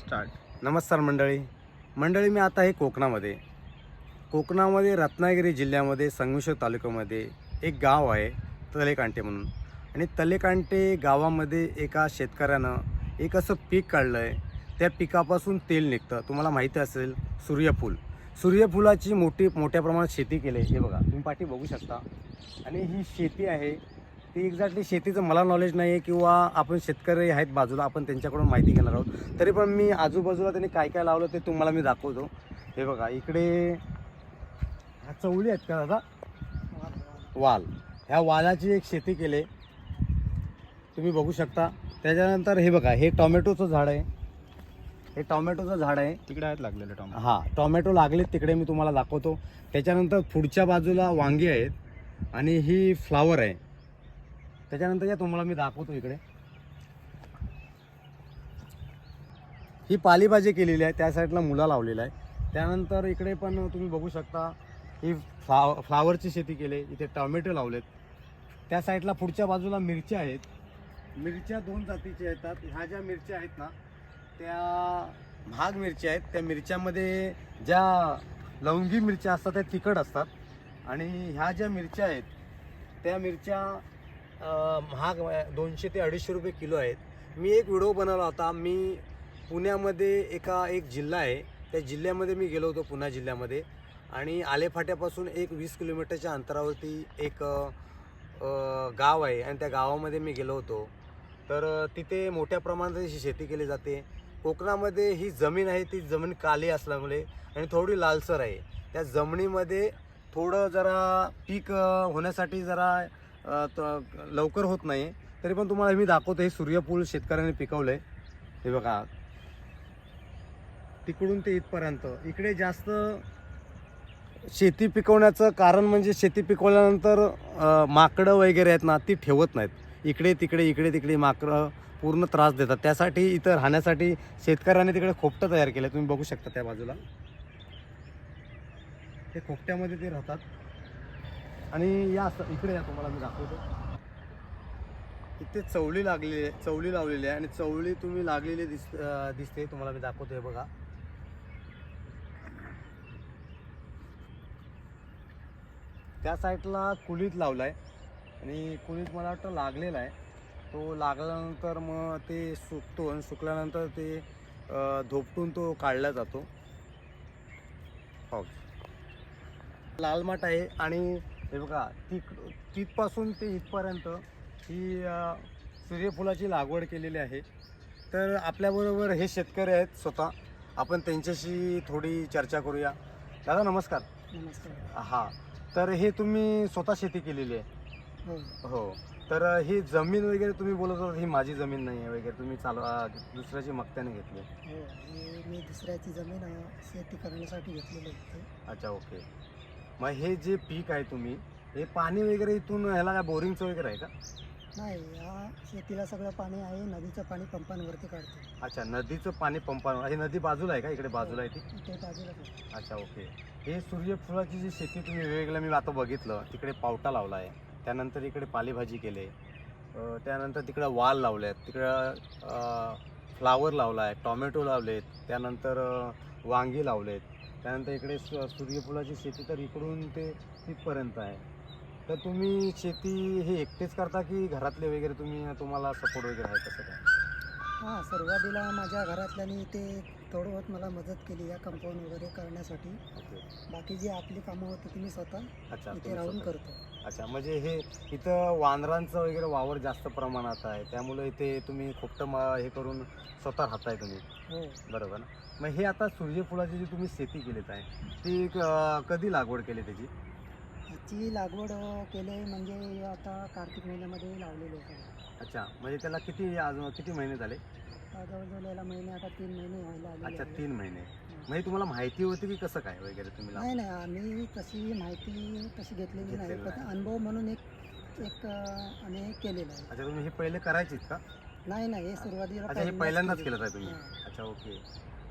Start. नमस्कार मंडळी. मंडळी मी आता आहे कोकणामध्ये. कोकणामध्ये रत्नागिरी जिल्ह्यामध्ये संगमेश्वर तालुक्यामध्ये एक गाव आहे तलेकांटे म्हणून. आणि तलेकांटे गावामध्ये एका शेतकऱ्यानं एक असं पीक काढलं आहे त्या पिकापासून तेल निघतं. तुम्हाला माहिती असेल सूर्यफूल. सूर्यफुलाची मोठी मोठ्या प्रमाणात शेती केली आहे. हे बघा तुम्ही पाठी बघू शकता. आणि ही शेती आहे ती एक्झॅक्टली शेतीचं मला नॉलेज नाही आहे किंवा आपण शेतकरी आहेत बाजूला आपण त्यांच्याकडून माहिती घेणार आहोत. तरी पण मी आजूबाजूला त्यांनी काय काय लावलं ते तुम्हाला मी दाखवतो. हे बघा इकडे ह्या चवळी आहेत का दादा? वाल. ह्या वालाची एक शेती केली. तुम्ही बघू शकता. त्याच्यानंतर हे बघा हे टोमॅटोचं झाड आहे. हे टोमॅटोचं झाड आहे. तिकडे आहेत लागलेले टॉम हा टोमॅटो लागलेत तिकडे मी तुम्हाला दाखवतो. त्याच्यानंतर पुढच्या बाजूला वांगी आहेत आणि ही फ्लावर आहे. त्याच्यानंतर या तुम्हाला मी दाखवतो इकडे. ही पालेभाजी केलेली आहे त्या साईडला मुला लावलेला आहे. त्यानंतर इकडे पण तुम्ही बघू शकता ही फ्लाव फ्लावरची शेती केली इथे टॉमॅटो लावलेत. त्या साईडला पुढच्या बाजूला मिरच्या आहेत. मिरच्या दोन जातीच्या येतात. ह्या ज्या मिरच्या आहेत ना त्या महाग मिरच्या आहेत. त्या मिरच्यामध्ये ज्या लवंगी मिरच्या असतात त्या तिखट असतात. आणि ह्या ज्या मिरच्या आहेत त्या मिरच्या महाग दोनशे ते अडीचशे रुपये किलो आहेत. मी एक व्हिडिओ बनवला होता. मी पुण्यामध्ये एका एक जिल्हा आहे. त्या जिल्ह्यामध्ये मी गेलो होतो पुणे जिल्ह्यामध्ये. आणि आलेफाट्यापासून एक वीस किलोमीटरच्या अंतरावरती एक गाव आहे. आणि त्या गावामध्ये मी गेलो होतो. तर तिथे मोठ्या प्रमाणात अशी शेती केली जाते. कोकणामध्ये ही जमीन आहे ती जमीन काली असल्यामुळे आणि थोडी लालसर आहे. त्या जमिनीमध्ये थोडं जरा पीक होण्यासाठी जरा लवकर होत नाही. तरी पण तुम्हाला मी दाखवतो हे सूर्यफूल शेतकऱ्यांनी पिकवलं आहे हे बघा. तिकडून ते इथपर्यंत. इकडे जास्त शेती पिकवण्याचं कारण म्हणजे शेती पिकवल्यानंतर माकडं वगैरे आहेत ना ती ठेवत नाहीत. इकडे तिकडे इकडे तिकडे माकडं पूर्ण त्रास देतात. त्यासाठी इथं राहण्यासाठी शेतकऱ्याने तिकडे खोपटं तयार केलं तुम्ही बघू शकता त्या बाजूला. ते खोपट्यामध्ये ते राहतात. आणि या असं इकडे या तुम्हाला मी दाखवतो. इथे चवळी लागलेली आहे चवळी लावलेली आहे आणि चवळी तुम्ही लागलेली दिस दिसते तुम्हाला मी दाखवतो आहे बघा. त्या साईडला कुलीत लावलाय आणि कुलीत मला वाटतं लागलेला आहे. तो लागल्यानंतर मग ते सुकतो आणि सुकल्यानंतर ते धोपटून तो काढला जातो. हो. लाल माठ आहे आणि हे बघा तिक तिथपासून ते इथपर्यंत ही सूर्यफुलाची लागवड केलेली आहे. तर आपल्याबरोबर हे शेतकरी आहेत स्वतः. आपण त्यांच्याशी थोडी चर्चा करूया. दादा नमस्कार. नमस्कार. हा. तर हे तुम्ही स्वतः शेती केलेली आहे? हो. हो. तर ही जमीन वगैरे तुम्ही बोलत होता ही माझी जमीन नाही आहे वगैरे. तुम्ही चालू अं, दुसऱ्याची मक्त्याने घेतली. हो मी दुसऱ्याची जमीन शेती करण्यासाठी घेतलेली आहे. अच्छा ओके. मग हे जे पीक आहे तुम्ही हे पाणी वगैरे इथून ह्याला काय बोरिंगचं वगैरे आहे का? नाही या शेतीला सगळं पाणी आहे नदीचं पाणी पंपांवरती काढतो. अच्छा नदीचं पाणी पंपावर हे नदी बाजूला आहे का? इकडे बाजूला आहे ती? इथे बाजूला. अच्छा ओके. हे सूर्यफुलाची जी शेती तुम्ही वेगवेगळ्या मी आता बघितलं तिकडे पावटा लावला आहे. त्यानंतर इकडे पालेभाजी केले. अं, त्यानंतर तिकडं वाल लावले आहेत तिकडं फ्लावर लावला आहे टॉमॅटो लावलेत. त्यानंतर अं, वांगी लावलेत. त्यानंतर इकडे सु- सूर्यफुलाची शेती तर इकडून ते तिथपर्यंत आहे. तर तुम्ही शेती हे एकटेच करता की घरातले वगैरे तुम्ही तुम्हाला सपोर्ट वगैरे आहे कसं काय? हां सुरुवातीला माझ्या घरातल्यानी ते थोडं बहुत मला मदत केली या कंपाऊंड वगैरे करण्यासाठी. ओके. बाकी जी आपली कामं होती ती मी स्वतः अच्छा इथे तुम्ही राहून स्वतः- करतो. अच्छा म्हणजे हे इथं वानरांचं वगैरे वावर जास्त प्रमाणात आहे. त्यामुळे इथे तुम्ही खूप हे करून स्वतः राहताय तुम्ही. हो. बरोबर ना? मग हे आता सूर्यफुलाची जी तुम्ही शेती केलीत आहे ती क- कधी लागवड केली त्याची? याची लागवड अं, केली म्हणजे आता कार्तिक महिन्यामध्ये लावलेली आहे. अच्छा म्हणजे त्याला किती आज किती महिने झाले? आता जवळजवळ याला महिने आता तीन महिने व्हायला आलेले अच्छा. तीन महिने. म्हणजे तुम्हाला माहिती होती की कसं काय वगैरे तुम्ही नाही नाही आम्ही तशी माहिती तशी घेतलेली नाही. घेतलेली फक्त अनुभव म्हणून एक एक अं, आम्ही केलेलं आहे. अच्छा तुम्ही हे पहिले करायचीत का? नाही नाही हे सुरुवातीला अच्छा हे पहिल्यांदाच केलं आहे. तुम्ही अच्छा ओके.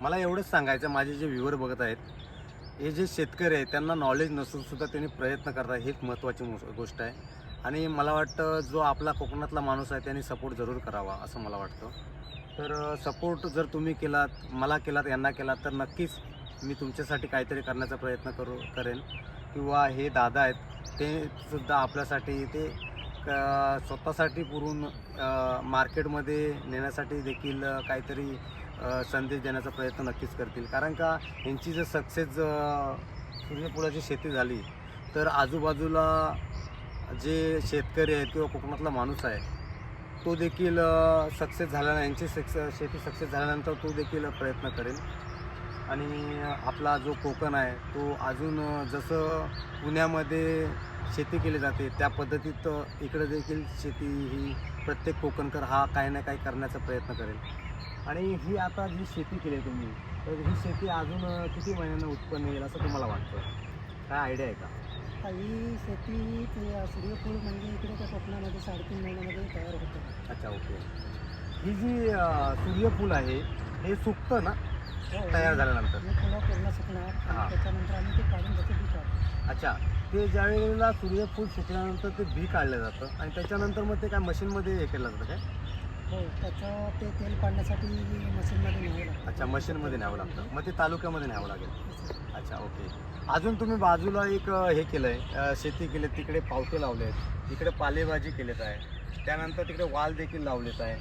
मला एवढंच सांगायचं माझे जे व्ह्युअर बघत आहेत हे जे शेतकरी आहेत त्यांना नॉलेज नसून सुद्धा त्यांनी प्रयत्न करतात हीच महत्त्वाची मो- गोष्ट आहे. आणि मला वाटतं जो आपला कोकणातला माणूस आहे त्यांनी सपोर्ट जरूर करावा असं मला वाटतं. तर सपोर्ट जर तुम्ही केलात मला केलात यांना केलात तर नक्कीच मी तुमच्यासाठी काहीतरी करण्याचा प्रयत्न करू करेन. किंवा हे दादा आहेत ते सुद्धा आपल्यासाठी ते क- स्वतःसाठी पुरून मार्केटमध्ये नेण्यासाठी देखील काहीतरी संदेश देण्याचा प्रयत्न नक्कीच करतील. कारण का यांची जर सक्सेस सूर्यफुलाची शेती झाली तर आजूबाजूला जे शेतकरी आहेत किंवा कोकणातला माणूस आहे तो देखील सक्सेस झाला यांची सक्स शेती सक्सेस झाल्यानंतर तो देखील प्रयत्न करेल. आणि आपला जो कोकण आहे तो अजून जसं पुण्यामध्ये शेती केली जाते त्या पद्धतीत इकडे देखील शेती ही प्रत्येक कोकणकर हा काही ना काही करण्याचा प्रयत्न करेल. आणि ही आता जी शेती केली आहे तुम्ही तर ही शेती अजून किती महिन्यांना उत्पन्न येईल असं तुम्हाला वाटतं? काय आयडिया आहे का? आता ही शेती ते सूर्यफूल म्हणजे इकडे त्या कोकणामध्ये साडेतीन महिन्यामध्ये तयार होतं. अच्छा ओके. ही जी अ, सूर्यफूल आहे हे सुकतं ना? हो, तयार झाल्यानंतर. हे थोडं पूर्ण सुकणार हा. आणि त्याच्यानंतर आम्ही ते काढून त्याचं बी काढतो अच्छा ते ज्या वेळेला सूर्यफूल सुकल्यानंतर ते बी काढलं जातं आणि त्याच्यानंतर मग ते काय मशीनमध्ये हे केलं जातं काय? हो त्याचं ते तेल काढण्यासाठी मशीनमध्ये न्यावं लागतं. अच्छा मशीनमध्ये न्यावं लागतं. मग ते तालुक्यामध्ये न्यावं लागेल. अच्छा ओके. अजून तुम्ही बाजूला एक अ, हे केलं आहे शेती केली तिकडे पावटे लावले आहेत इकडे पालेभाजी केलेत आहे त्यानंतर तिकडे वाल देखील लावलेत आहे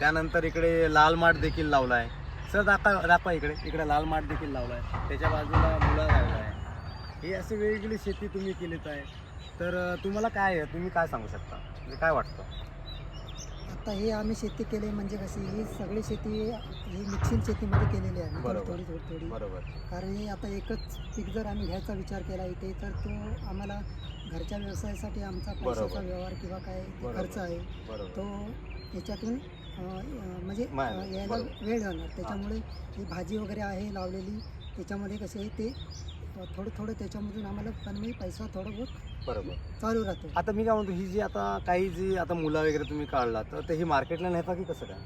त्यानंतर इकडे लाल माठ देखील लावला आहे सर दाखवा दाखवा इकडे इकडे लाल माठ देखील लावला आहे त्याच्या बाजूला मुळा लावला आहे. ही अशी वेगवेगळी शेती तुम्ही केलीत आहे. तर अ, तुम्हाला काय आहे? तुम्ही काय सांगू शकता? म्हणजे काय वाटतं? आता हे आम्ही शेती केली म्हणजे कशी ही सगळी शेती ही मिक्सिंग शेतीमध्ये केलेली आहे थोडी. थोडी थोडी थोडी कारण हे आता एकच पीक जर आम्ही घ्यायचा विचार केला इथे तर तो आम्हाला घरच्या व्यवसायासाठी आमचा पैशाचा. व्यवहार किंवा काय. खर्च आहे तो याच्यातून म्हणजे यायला. वेळ जाणार त्याच्यामुळे ही भाजी वगैरे आहे लावलेली त्याच्यामध्ये कसे आहे ते थोडं थोडं त्याच्यामधून आम्हाला पण मी पैसा थोडं बहुत बरोबर. चालू राहतो. आता मी काय म्हणतो ही जी आता काही जी आता मुलं वगैरे तुम्ही काढला तर ते ही मार्केटला नेता की कसं काय?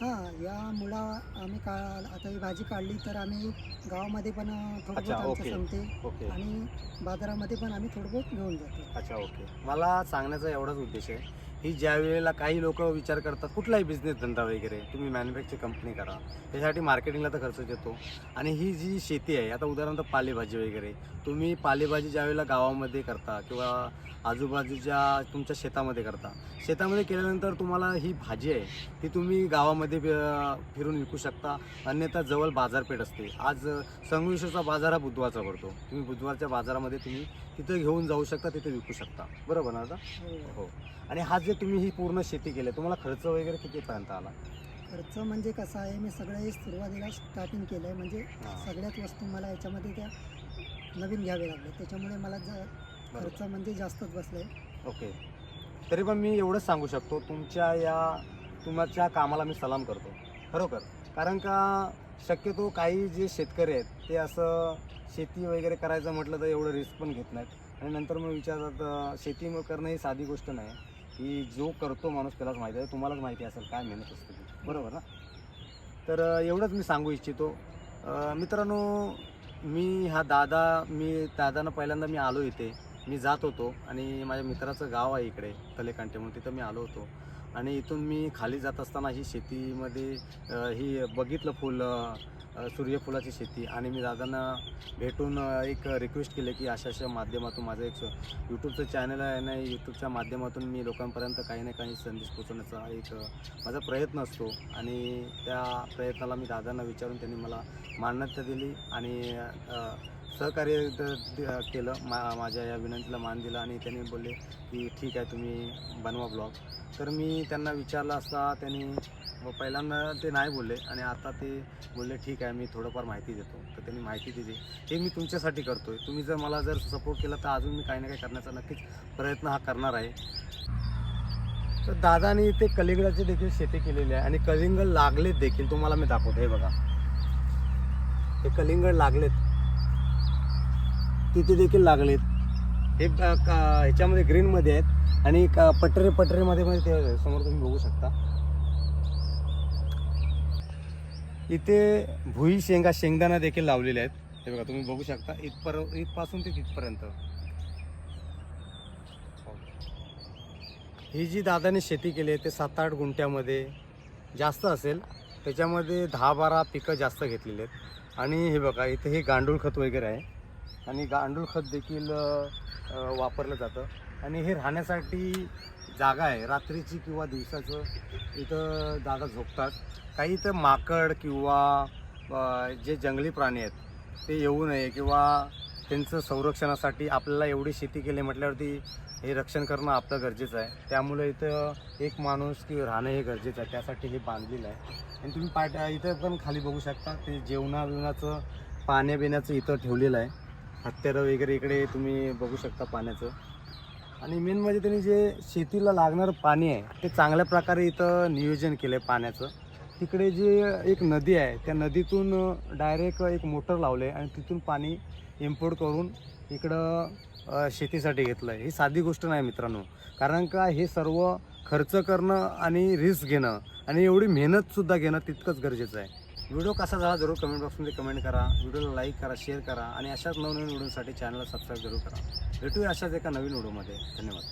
हां या मुळा आम्ही का आता ही भाजी काढली तर आम्ही गावामध्ये पण थोडं अच्छा, बहुत ओके. आमचं संपते ओके. आणि बाजारामध्ये पण आम्ही थोडं बहुत घेऊन जातो. अच्छा ओके. मला सांगण्याचा एवढाच उद्देश आहे ही ज्या वेळेला काही लोक विचार करतात कुठलाही बिझनेस धंदा वगैरे तुम्ही मॅन्युफॅक्चर कंपनी करा. त्यासाठी मार्केटिंगला तर खर्च येतो. आणि ही जी शेती आहे आता उदाहरणार्थ पालेभाजी वगैरे तुम्ही पालेभाजी ज्या वेळेला गावामध्ये करता किंवा आजूबाजूच्या तुमच्या शेतामध्ये करता. शेतामध्ये केल्यानंतर तुम्हाला ही भाजी आहे ती तुम्ही गावामध्ये फिरून विकू शकता. अन्यथा जवळ बाजारपेठ असते. आज संगमेश्वरचा बाजार हा बुधवारचा भरतो. तुम्ही बुधवारच्या बाजारामध्ये तुम्ही तिथे घेऊन जाऊ शकता तिथे विकू शकता. बरोबर ना आता हो. हो. आणि हा जे तुम्ही ही पूर्ण शेती केली तुम्हाला खर्च वगैरे कितीपर्यंत आला? खर्च म्हणजे कसं आहे मी सगळे सुरुवातीला स्टार्टिंग केलं आहे म्हणजे. सगळ्याच वस्तू मला याच्यामध्ये त्या नवीन घ्यावे लागले त्याच्यामुळे मला ज- खर्च म्हणजे जास्तच बसले ओके. तरी पण मी एवढंच सांगू शकतो तुमच्या या तुमच्या कामाला मी सलाम करतो. खरोखर. कारण का शक्यतो काही जे शेतकरी आहेत ते असं शेती वगैरे करायचं म्हटलं तर एवढं रिस्क पण घेत नाहीत. आणि नंतर मग विचारतात शेती मग करणं ही साधी गोष्ट नाही. की जो करतो माणूस त्यालाच माहिती आहे तुम्हालाच माहिती असेल काय मेहनत असते ती. बरोबर ना? तर एवढंच मी सांगू इच्छितो. मित्रांनो मी हा दादा मी दादानं पहिल्यांदा मी आलो इथे. मी जात होतो आणि माझ्या मित्राचं गाव आहे इकडे तलेकांटे म्हणून तिथं मी आलो होतो. आणि इथून मी खाली जात असताना ही शेतीमध्ये ही बघितलं फुल सूर्यफुलाची शेती. आणि मी दादांना भेटून एक रिक्वेस्ट केली की अशा अशा माध्यमातून माझं एक यूट्यूबचं चॅनल आहे आणि यूट्यूबच्या माध्यमातून मी लोकांपर्यंत काही ना काही संदेश पोचवण्याचा एक माझा प्रयत्न असतो. आणि त्या प्रयत्नाला मी दादांना विचारून त्यांनी मला मान्यता दिली आणि सहकार्य द- केलं मा माझ्या या विनंतीला मान दिला आणि त्यांनी बोलले की ठीक आहे तुम्ही बनवा ब्लॉग. तर मी त्यांना विचारलं असता त्यांनी व पहिल्यांदा ते नाही बोलले आणि आता ते बोलले ठीक आहे मी थोडंफार माहिती देतो. तर त्यांनी माहिती दिली. हे मी तुमच्यासाठी करतो आहे तुम्ही जर मला जर सपोर्ट केला तर अजून मी काही ना काही करण्याचा नक्कीच प्रयत्न हा करणार आहे. तर दादानी ते कलिंगडाची देखील शेती केलेली आहे आणि कलिंगड लागलेत देखील. तुम्हाला मी दाखवतो. हे बघा. हे कलिंगड लागलेत. तिथे देखील लागलेत. हे का- ह्याच्यामध्ये ग्रीनमध्ये आहेत आणि का- पटरे पटरेमध्ये मध्ये ते समोर तुम्ही बघू शकता. इथे भुई शेंगा शेंगदाणा देखील लावलेले आहेत. हे बघा तुम्ही बघू शकता. इथपर इथपासून ते तिथपर्यंत. ही जी दादाने शेती केली आहे ते सात आठ गुंठ्यामध्ये जास्त असेल. त्याच्यामध्ये दहा बारा पिकं जास्त घेतलेली आहेत. आणि हे बघा इथे हे गांडूळ खत वगैरे आहे. आणि गांडूळ खत देखील वापरलं जातं. आणि हे राहण्यासाठी जागा आहे. रात्रीची किंवा दिवसाचं इथं जागा झोपतात. काही इथं माकड किंवा जे जंगली प्राणी आहेत ते येऊ नये किंवा त्यांचं संरक्षणासाठी आपल्याला एवढी शेती केली म्हटल्यावरती हे रक्षण करणं आपलं गरजेचं आहे. त्यामुळे इथं एक माणूस की राहणं हे गरजेचं आहे. त्यासाठी हे बांधलेलं आहे. आणि तुम्ही पाट इथं पण खाली बघू शकता ते जेवणा बिवणाचं इथं ठेवलेलं आहे. हत्यारं वगैरे इकडे तुम्ही बघू शकता पाण्याचं. आणि मेन म्हणजे त्यांनी जे शेतीला लागणारं पाणी आहे ते चांगल्या प्रकारे इथं नियोजन केलं आहे पाण्याचं. तिकडे जे एक नदी आहे त्या नदीतून डायरेक्ट एक मोटर लावले आणि तिथून पाणी इम्पोर्ट करून इकडं शेतीसाठी घेतलं आहे ही साधी गोष्ट नाही मित्रांनो. कारण का हे सर्व खर्च करणं आणि रिस्क घेणं आणि एवढी मेहनतसुद्धा घेणं तितकंच गरजेचं आहे. व्हिडिओ कसा झाला जरूर कमेंट बॉक्समध्ये कमेंट करा. व्हिडिओला लाईक करा शेअर करा आणि अशाच नवनवीन व्हिडिओसाठी चॅनलला सबस्क्राईब जरूर करा. भेटूया अशाच एका नवीन व्हिडिओमध्ये. धन्यवाद.